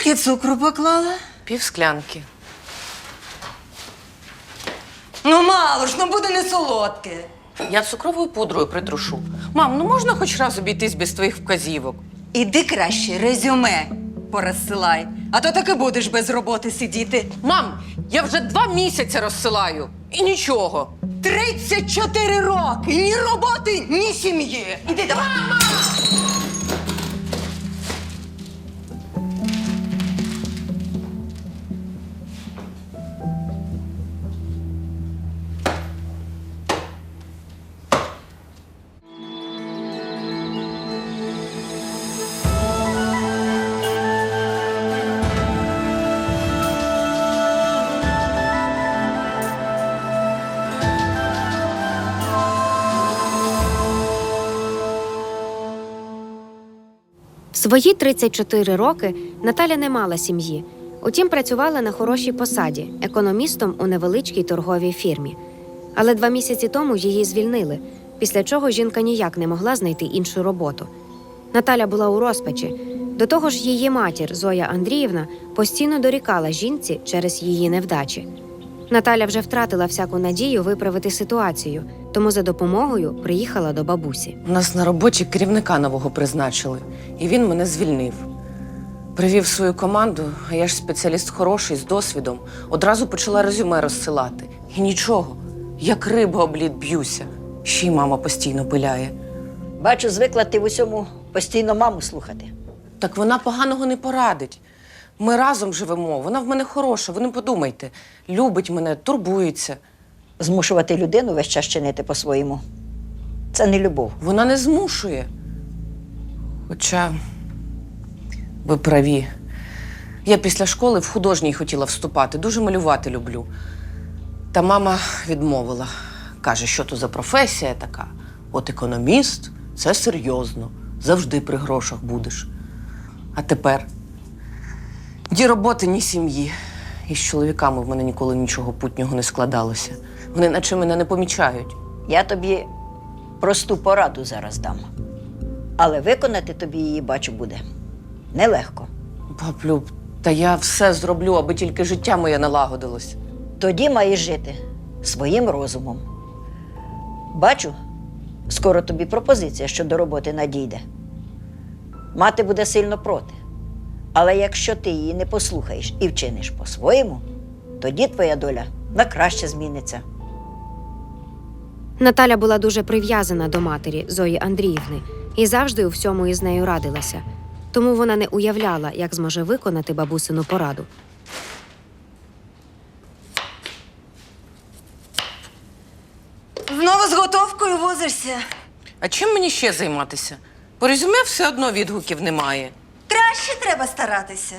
Скільки цукру поклала? Пів склянки. Ну, мало ж, ну буде не солодке. Я цукровою пудрою притрушу. Мам, ну можна хоч раз обійтись без твоїх вказівок? Іди краще резюме порозсилай, а то таки будеш без роботи сидіти. Мам, я вже два місяці розсилаю. І нічого. 34 роки! Ні роботи, ні сім'ї! Іди давай! В свої 34 роки Наталя не мала сім'ї. Утім, працювала на хорошій посаді економістом у невеличкій торговій фірмі. Але два місяці тому її звільнили, після чого жінка ніяк не могла знайти іншу роботу. Наталя була у розпачі. До того ж, її матір Зоя Андріївна постійно дорікала жінці через її невдачі. Наталя вже втратила всяку надію виправити ситуацію, тому за допомогою приїхала до бабусі. У нас на роботі керівника нового призначили, і він мене звільнив. Привів свою команду, а я ж спеціаліст хороший, з досвідом. Одразу почала резюме розсилати. І нічого, як риба об лід б'юся. Ще й мама постійно пиляє. Бачу, звикла ти в усьому постійно маму слухати. Так вона поганого не порадить. Ми разом живемо, вона в мене хороша, ви не подумайте. Любить мене, турбується. Змушувати людину весь час чинити по-своєму. Це не любов. Вона не змушує. Хоча ви праві. Я після школи в художній хотіла вступати, дуже малювати люблю. Та мама відмовила. Каже, що то за професія така. От економіст це серйозно. Завжди при грошах будеш. А тепер ні роботи, ні сім'ї. І з чоловіками в мене ніколи нічого путнього не складалося. Вони наче мене не помічають. Я тобі просту пораду зараз дам. Але виконати тобі її, бачу, буде нелегко. Баблю, та я все зроблю, аби тільки життя моє налагодилось. Тоді маєш жити своїм розумом. Бачу, скоро тобі пропозиція щодо роботи надійде. Мати буде сильно проти. Але якщо ти її не послухаєш і вчиниш по-своєму, тоді твоя доля на краще зміниться. Наталя була дуже прив'язана до матері Зої Андріївни і завжди у всьому із нею радилася. Тому вона не уявляла, як зможе виконати бабусину пораду. Знову з готовкою возишся. А чим мені ще займатися? По резюме все одно відгуків немає. Краще треба старатися.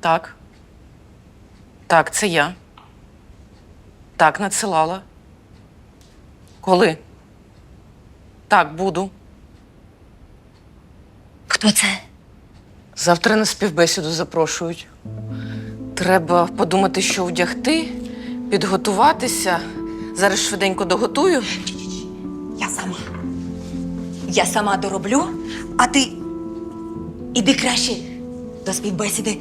Так. Так, це я. Так, надсилала. Коли? Так, буду. Хто це? Завтра на співбесіду запрошують. Треба подумати, що вдягти, підготуватися. Зараз швиденько доготую. Я сама. Я сама дороблю, а ти іди краще до співбесіди.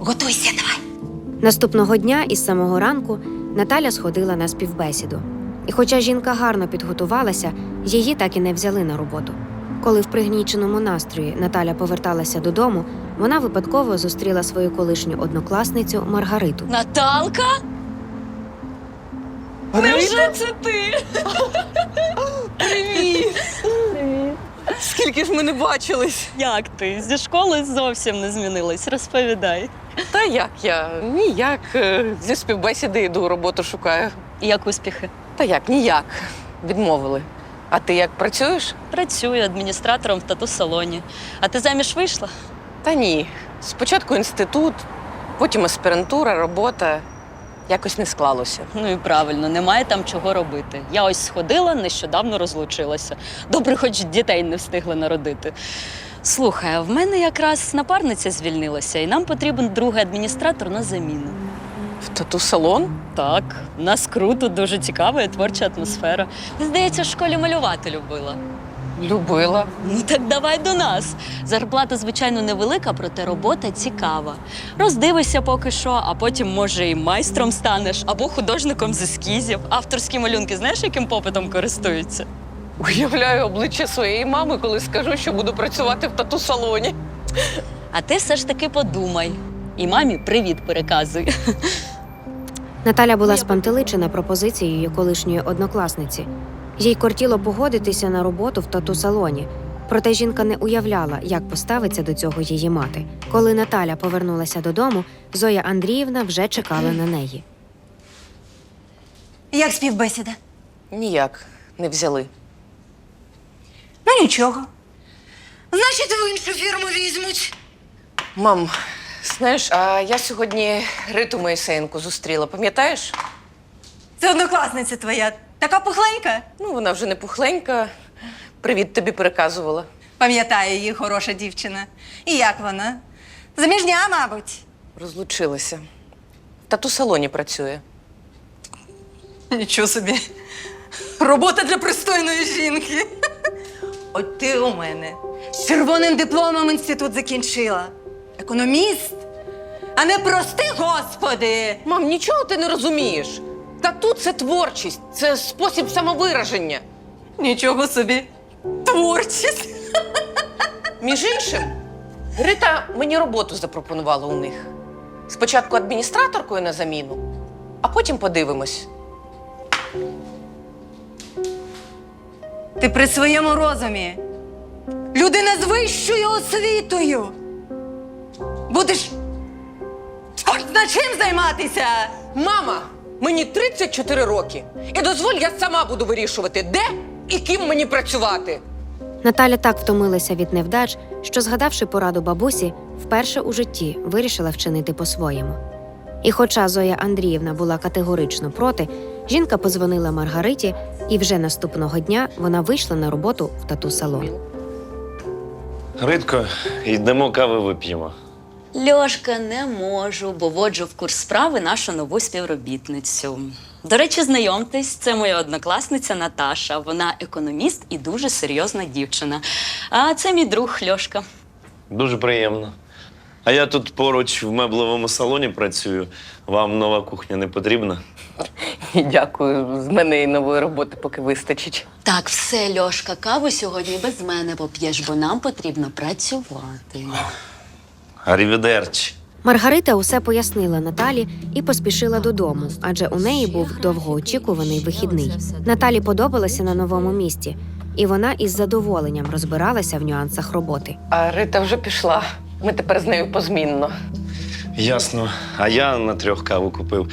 Готуйся, давай. Наступного дня із самого ранку Наталя сходила на співбесіду. І хоча жінка гарно підготувалася, її так і не взяли на роботу. Коли в пригніченому настрої Наталя поверталася додому, вона випадково зустріла свою колишню однокласницю Маргариту. Наталка? Невже це ти? Скільки ж ми не бачились? Як ти? Зі школи зовсім не змінилась. Розповідай. Та як я? Ніяк. Е, Зі співбесіди йду, роботу шукаю. І Як успіхи? Та як, ніяк. Відмовили. А ти як працюєш? Працюю адміністратором в тату-салоні. А ти заміж вийшла? Та ні. Спочатку інститут, потім аспірантура, робота. Якось не склалося. Ну і правильно, немає там чого робити. Я ось сходила, нещодавно розлучилася. Добре, хоч дітей не встигли народити. Слухай, а в мене якраз напарниця звільнилася, і нам потрібен другий адміністратор на заміну. В тату-салон? Так, у нас круто, дуже цікава і творча атмосфера. Здається, в школі малювати любила. Любила. Ну так давай до нас. Зарплата, звичайно, невелика, проте робота цікава. Роздивишся поки що, а потім, може, і майстром станеш, або художником з ескізів. Авторські малюнки, знаєш, яким попитом користуються? Уявляю обличчя своєї мами, коли скажу, що буду працювати в тату-салоні. А ти все ж таки подумай. І мамі привіт переказуй. Наталя була спантеличена пропозицією колишньої однокласниці. Їй кортіло погодитися на роботу в тату-салоні. Проте жінка не уявляла, як поставиться до цього її мати. Коли Наталя повернулася додому, Зоя Андріївна вже чекала на неї. Як співбесіда? Ніяк не взяли. Ну нічого. Значить, в іншу фірму візьмуть. Мам, знаєш, а я сьогодні Риту Моїсеєнку зустріла, пам'ятаєш? Це однокласниця твоя. Така пухленька. Ну, вона вже не пухленька. Привіт тобі переказувала. Пам'ятаю її хороша дівчина. І як вона? Заміжня, мабуть. Розлучилася. В тату-салоні працює. Нічого собі. Робота для пристойної жінки. От ти у мене з червоним дипломом інститут закінчила. Економіст, а не прости, господи. Мам, нічого ти не розумієш. Тату це творчість, це спосіб самовираження. Нічого собі. Творчість. Між іншим, Рита мені роботу запропонувала у них. Спочатку адміністраторкою на заміну, а потім подивимось. Ти при своєму розумі. Людина з вищою освітою. Будеш на чим займатися. Мама, мені 34 роки. І дозволь, я сама буду вирішувати, де і ким мені працювати. Наталя так втомилася від невдач, що, згадавши пораду бабусі, вперше у житті вирішила вчинити по-своєму. І хоча Зоя Андріївна була категорично проти, жінка позвонила Маргариті, і вже наступного дня вона вийшла на роботу в тату-салон. Ритко, йдемо кави вип'ємо. Льошка, не можу, бо воджу в курс справи нашу нову співробітницю. До речі, знайомтесь, це моя однокласниця Наташа. Вона економіст і дуже серйозна дівчина. А це мій друг Льошка. Дуже приємно. А я тут поруч в меблевому салоні працюю. Вам нова кухня не потрібна? Дякую, з мене і нової роботи поки вистачить. Так, все, Льошка, каву сьогодні без мене поп'єш, бо нам потрібно працювати. Арівідерчі. Маргарита усе пояснила Наталі і поспішила додому, адже у неї був довгоочікуваний вихідний. Наталі подобалося на новому місці, і вона із задоволенням розбиралася в нюансах роботи. А Рита вже пішла. Ми тепер з нею позмінно. Ясно. А я на трьох каву купив.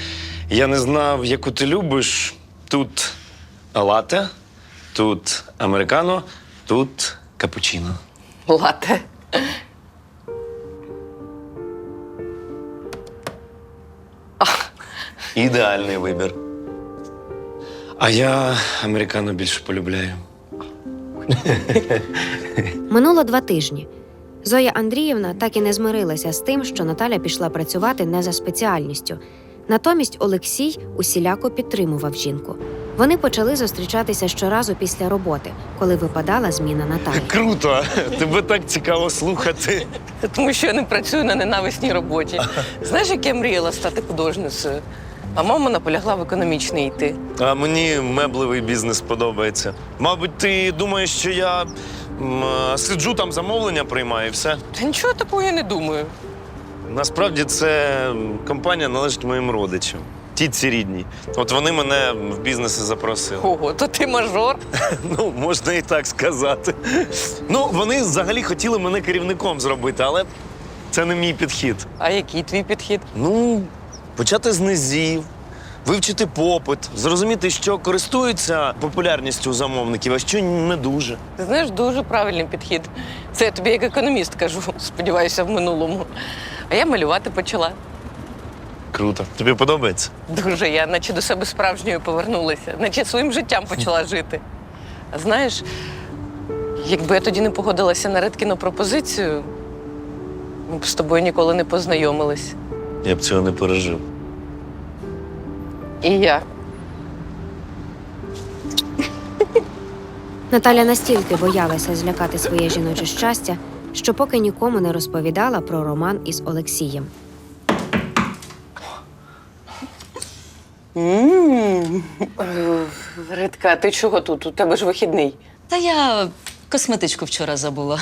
Я не знав, яку ти любиш. Тут лате, тут американо, тут капучино. Лате. Ідеальний вибір. А я американо більше полюбляю. Минуло два тижні. Зоя Андріївна так і не змирилася з тим, що Наталя пішла працювати не за спеціальністю. Натомість Олексій усіляко підтримував жінку. Вони почали зустрічатися щоразу після роботи, коли випадала зміна Наталі. Круто! Тебе так цікаво слухати. Тому що я не працюю на ненависній роботі. Знаєш, як я мріяла стати художницею? А мама наполягла в економічний йти. А мені меблевий бізнес подобається. Мабуть, ти думаєш, що я м, сиджу там замовлення приймаю і все. Та нічого такого я не думаю. Насправді це компанія належить моїм родичам. Тітці рідній. От вони мене в бізнеси запросили. Ого, то ти мажор. Ну, можна і так сказати. Ну, вони взагалі хотіли мене керівником зробити, але це не мій підхід. А який твій підхід? Ну, почати з низів, вивчити попит, зрозуміти, що користується популярністю у замовників, а що не дуже. Ти знаєш, дуже правильний підхід. Це я тобі як економіст кажу, сподіваюся, в минулому. А я малювати почала. Круто. Тобі подобається? Дуже я наче до себе справжньою повернулася, наче своїм життям почала жити. А знаєш, якби я тоді не погодилася на Редкіну пропозицію, ми б з тобою ніколи не познайомились. Я б цього не пережив. І я. Наталя настільки боялася злякати своє жіноче щастя, що поки нікому не розповідала про роман із Олексієм. Ритка, ти чого тут? У тебе ж вихідний. Та я косметичку вчора забула.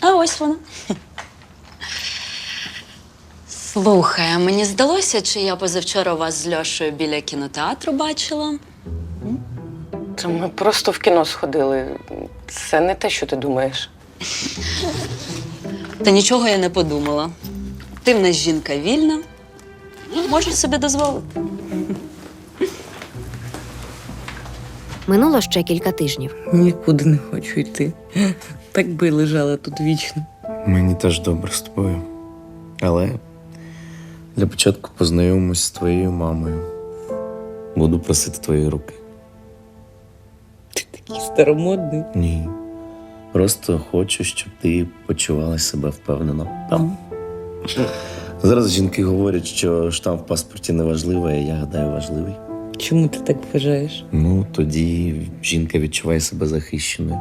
А ось вона. Слухай, а мені здалося, чи я позавчора вас з Льошею біля кінотеатру бачила? Та ми просто в кіно сходили. Це не те, що ти думаєш. Та нічого я не подумала. Ти в нас жінка вільна, можеш собі дозволити. Минуло ще кілька тижнів. Нікуди не хочу йти. Так би лежала тут вічно. Мені теж добре з тобою. Але для початку познайомимось з твоєю мамою. Буду просити твої руки. Ти такий старомодний. Ні. Просто хочу, щоб ти почувала себе впевнено. Там. Зараз жінки говорять, що штамп в паспорті не важливий, а я гадаю, важливий. Чому ти так вважаєш? Ну, тоді жінка відчуває себе захищеною.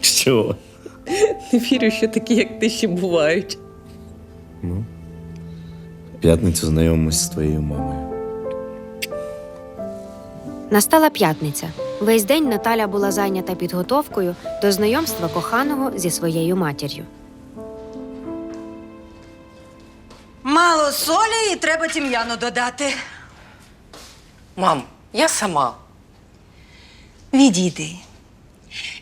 Що? Не вірю, що такі, як ти, ще бувають. Ну, в п'ятницю знайомимось з твоєю мамою. Настала п'ятниця. Весь день Наталя була зайнята підготовкою до знайомства коханого зі своєю матір'ю. Мало солі і треба тім'яну додати. Мам, я сама. Відійди.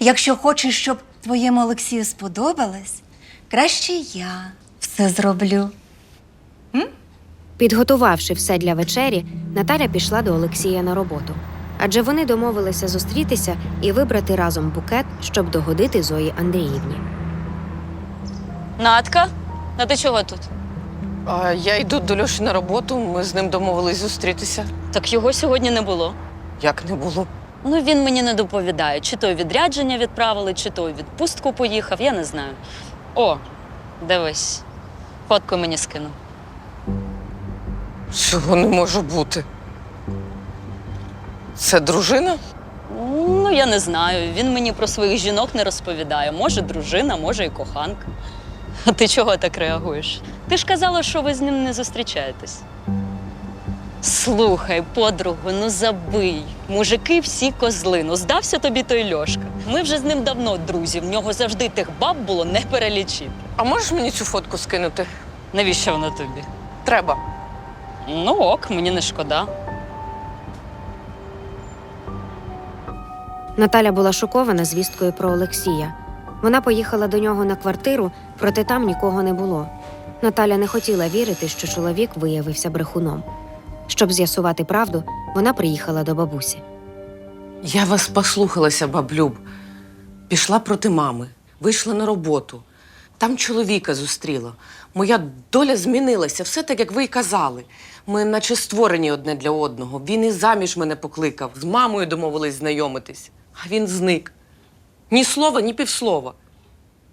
Якщо хочеш, щоб твоєму Олексію сподобалось, краще я все зроблю. Підготувавши все для вечері, Наталя пішла до Олексія на роботу. Адже вони домовилися зустрітися і вибрати разом букет, щоб догодити Зої Андріївні. Натка, а ти чого тут? А я йду до Льоші на роботу, ми з ним домовились зустрітися. Так його сьогодні не було. Як не було? Ну, він мені не доповідає, чи то відрядження відправили, чи то у відпустку поїхав, я не знаю. О, дивись, фотку мені скинув. Цього не може бути. Це дружина? Ну, я не знаю. Він мені про своїх жінок не розповідає. Може, дружина, може, і коханка. А ти чого так реагуєш? Ти ж казала, що ви з ним не зустрічаєтесь. Слухай, подругу, ну забий. Мужики всі козли. Ну здався тобі той Льошка. Ми вже з ним давно друзі. В нього завжди тих баб було не перелічити. А можеш мені цю фотку скинути? Навіщо вона тобі? Треба. Ну ок, мені не шкода. Наталя була шокована звісткою про Олексія. Вона поїхала до нього на квартиру, проте там нікого не було. Наталя не хотіла вірити, що чоловік виявився брехуном. Щоб з'ясувати правду, вона приїхала до бабусі. Я вас послухалася, баблюб. Пішла проти мами, вийшла на роботу. Там чоловіка зустріла. Моя доля змінилася, все так, як ви й казали. Ми наче створені одне для одного. Він і заміж мене покликав, з мамою домовились знайомитись. А він зник. Ні слова, ні півслова.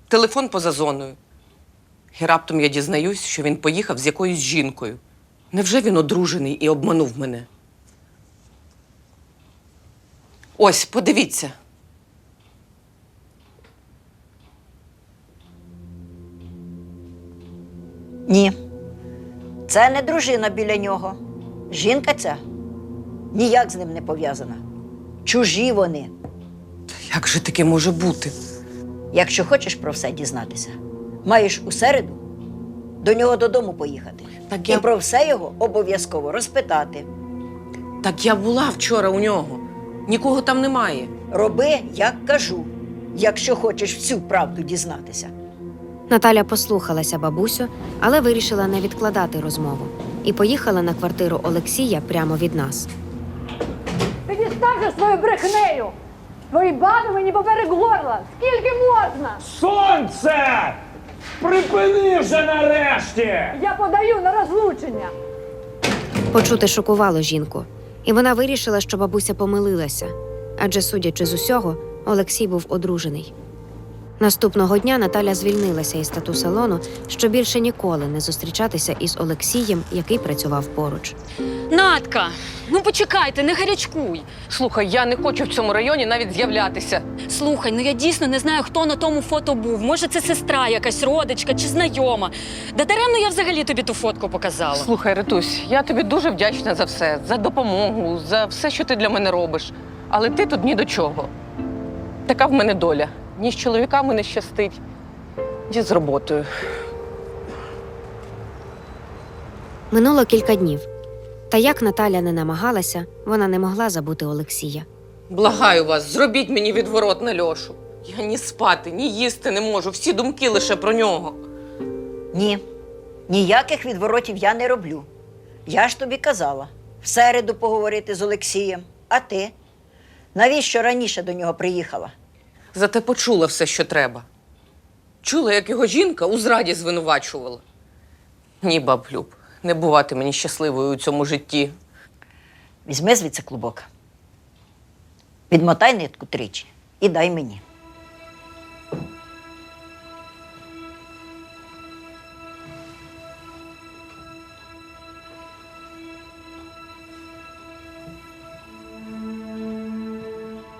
Телефон поза зоною. І раптом я дізнаюсь, що він поїхав з якоюсь жінкою. Невже він одружений і обманув мене? Ось, подивіться. Ні. Це не дружина біля нього. Жінка ця ніяк з ним не пов'язана. Чужі вони. Та Як же таке може бути? Якщо хочеш про все дізнатися, маєш у середу до нього додому поїхати. Так І я- про все його обов'язково розпитати. Так я була вчора у нього. Нікого там немає. Роби, як кажу, якщо хочеш всю правду дізнатися. Наталя послухалася бабусю, але вирішила не відкладати розмову і поїхала на квартиру Олексія прямо від нас. Ти дістанеш свою брехнею! Твої баби мені поперек горла! Скільки можна? Сонце! Припини вже нарешті! Я подаю на розлучення! Почути шокувало жінку, і вона вирішила, що бабуся помилилася. Адже, судячи з усього, Олексій був одружений. Наступного дня Наталя звільнилася із тату салону, щоб більше ніколи не зустрічатися із Олексієм, який працював поруч. Натка, ну почекайте, не гарячкуй. Слухай, я не хочу в цьому районі навіть з'являтися. Слухай, ну я дійсно не знаю, хто на тому фото був. Може, це сестра, якась родичка чи знайома. Да даремно я взагалі тобі ту фотку показала. Слухай, Ритусь, я тобі дуже вдячна за все, за допомогу, за все, що ти для мене робиш. Але ти тут ні до чого. Така в мене доля. Ні з чоловіками не щастить, ні з роботою. Минуло кілька днів. Та як Наталя не намагалася, вона не могла забути Олексія. Благаю вас, зробіть мені відворот на Льошу. Я ні спати, ні їсти не можу. Всі думки лише про нього. Ні, ніяких відворотів я не роблю. Я ж тобі казала в середу поговорити з Олексієм. А ти? Навіщо раніше до нього приїхала? Зате почула все, що треба. Чула, як його жінка у зраді звинувачувала. Ні, баб Люб, не бувати мені щасливою у цьому житті. Візьми звідси клубок. Відмотай нитку тричі і дай мені.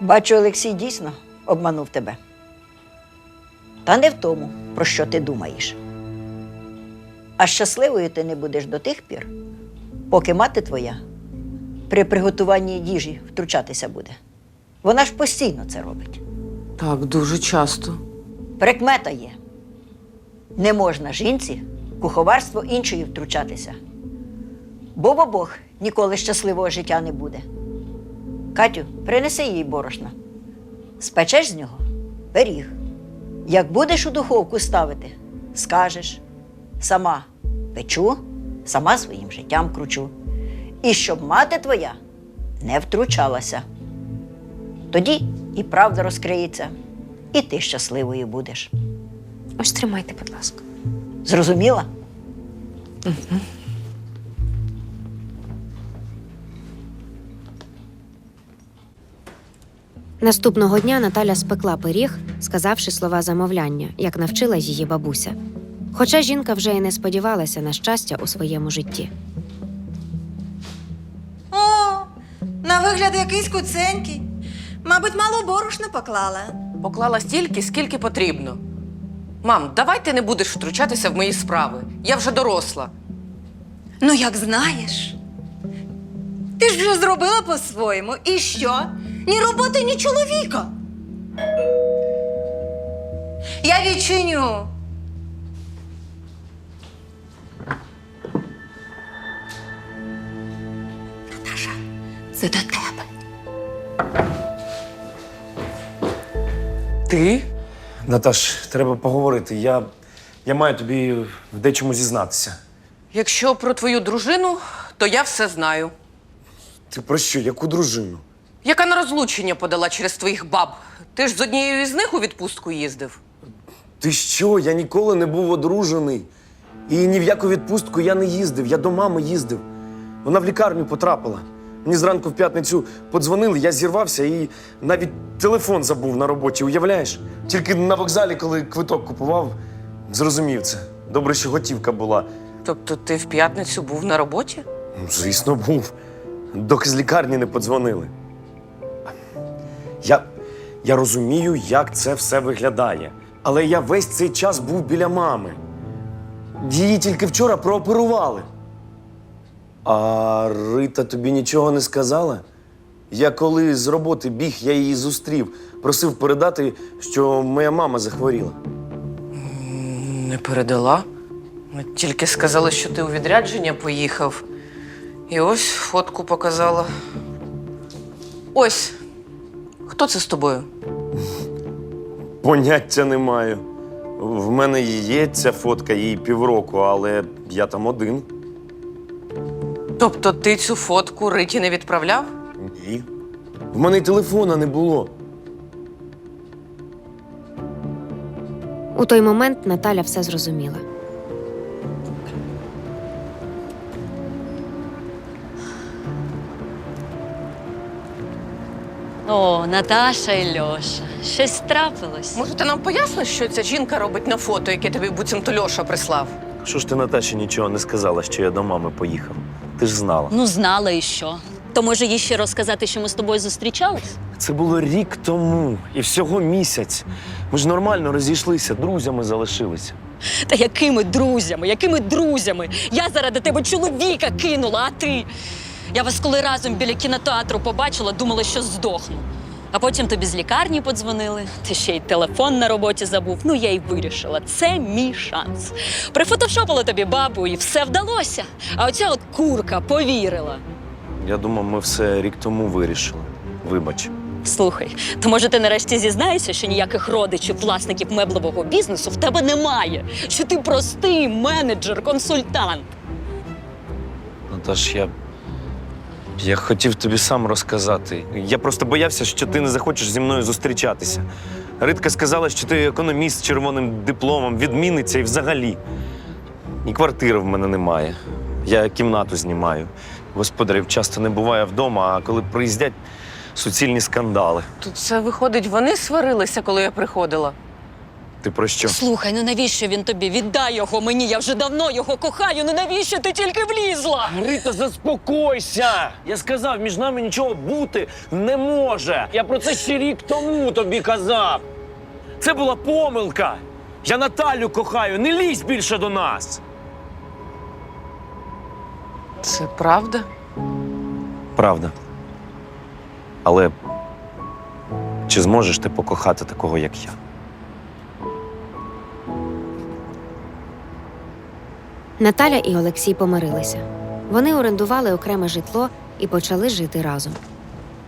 Бачу, Олексій дійсно обманув тебе. Та не в тому, про що ти думаєш. А щасливою ти не будеш до тих пір, поки мати твоя при приготуванні їжі втручатися буде. Вона ж постійно це робить. Так, дуже часто. Прикмета є. Не можна жінці куховарство іншої втручатися. Бо в обох ніколи щасливого життя не буде. Катю, принеси їй борошна. Спечеш з нього пиріг. Як будеш у духовку ставити, скажеш сама печу, сама своїм життям кручу. І щоб мати твоя не втручалася. Тоді і правда розкриється, і ти щасливою будеш. Ось тримайте, будь ласка. Зрозуміла? Наступного дня Наталя спекла пиріг, сказавши слова замовляння, як навчила її бабуся. Хоча жінка вже й не сподівалася на щастя у своєму житті. О, на вигляд якийсь куценький. Мабуть, мало борошна поклала. Поклала стільки, скільки потрібно. Мам, давай ти не будеш втручатися в мої справи. Я вже доросла. Ну, як знаєш. Ти ж вже зробила по-своєму. І що? Ні роботи, ні чоловіка. Я відчиню. Наташа, це до тебе. Ти? Наташ, треба поговорити. Я, я маю тобі в дечому зізнатися. Якщо про твою дружину, то я все знаю. Ти про що? Яку дружину? Яка на розлучення подала через твоїх баб? Ти ж з однією із них у відпустку їздив. Ти що? Я ніколи не був одружений. І ні в яку відпустку я не їздив. Я до мами їздив. Вона в лікарню потрапила. Мені зранку в п'ятницю подзвонили, я зірвався і навіть телефон забув на роботі. Уявляєш? Тільки на вокзалі, коли квиток купував, зрозумів це. Добре, що готівка була. Тобто ти в п'ятницю був на роботі? Ну, звісно, був. Доки з лікарні не подзвонили. Я, я розумію, як це все виглядає. Але я весь цей час був біля мами. Її тільки вчора прооперували. А Рита тобі нічого не сказала? Я коли з роботи біг, я її зустрів, просив передати, що моя мама захворіла. Не передала. Ми Тільки сказала, що ти у відрядження поїхав. І ось фотку показала. Ось. Хто це з тобою? Поняття не маю. В мене є ця фотка, їй півроку, але я там один. Тобто ти цю фотку Риті не відправляв? Ні. В мене й телефона не було. У той момент Наталя все зрозуміла. О, Наташа і Льоша. Щось трапилось. Може, ти нам поясниш, що ця жінка робить на фото, яке тобі буцімто Льоша прислав? Що ж ти Наташі нічого не сказала, що я до мами поїхав? Ти ж знала. Ну, знала і що. То може їй ще розказати, що ми з тобою зустрічались? Це було рік тому і всього місяць. Ми ж нормально розійшлися, друзями залишилися. Та якими друзями, якими друзями? Я заради тебе чоловіка кинула, а ти. Я вас коли разом біля кінотеатру побачила, думала, що здохну. А потім тобі з лікарні подзвонили, ти ще й телефон на роботі забув. Ну, я й вирішила, це мій шанс. Прифотошопила тобі бабу, і все вдалося. А оця от курка повірила. Я думав, ми все рік тому вирішили. Вибач. Слухай, то може ти нарешті зізнаєшся, що ніяких родичів, власників меблевого бізнесу в тебе немає. Що ти простий менеджер, консультант. Наташ, я. Я хотів тобі сам розказати. Я просто боявся, що ти не захочеш зі мною зустрічатися. Ритка сказала, що ти економіст з червоним дипломом, відміниться і взагалі. І квартири в мене немає. Я кімнату знімаю. Господарів часто не буває вдома, а коли приїздять суцільні скандали. Тут це виходить, вони сварилися, коли я приходила. Ти про що? Слухай, ну навіщо він тобі? Віддай його мені, я вже давно його кохаю. Ну навіщо ти тільки влізла? Рита, заспокойся! Я сказав, між нами нічого бути не може. Я про це ще рік тому тобі казав. Це була помилка. Я Наталю кохаю, не лізь більше до нас. Це правда? Правда. Але чи зможеш ти покохати такого, як я? Наталя і Олексій помирилися. Вони орендували окреме житло і почали жити разом.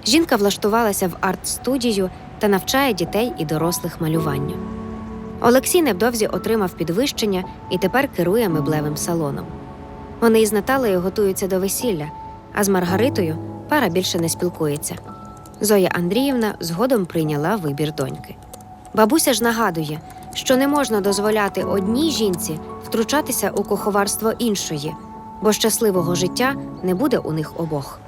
Жінка влаштувалася в арт-студію та навчає дітей і дорослих малюванню. Олексій невдовзі отримав підвищення і тепер керує меблевим салоном. Вони із Наталею готуються до весілля, а з Маргаритою пара більше не спілкується. Зоя Андріївна згодом прийняла вибір доньки. Бабуся ж нагадує, що не можна дозволяти одній жінці втручатися у куховарство іншої, бо щасливого життя не буде у них обох.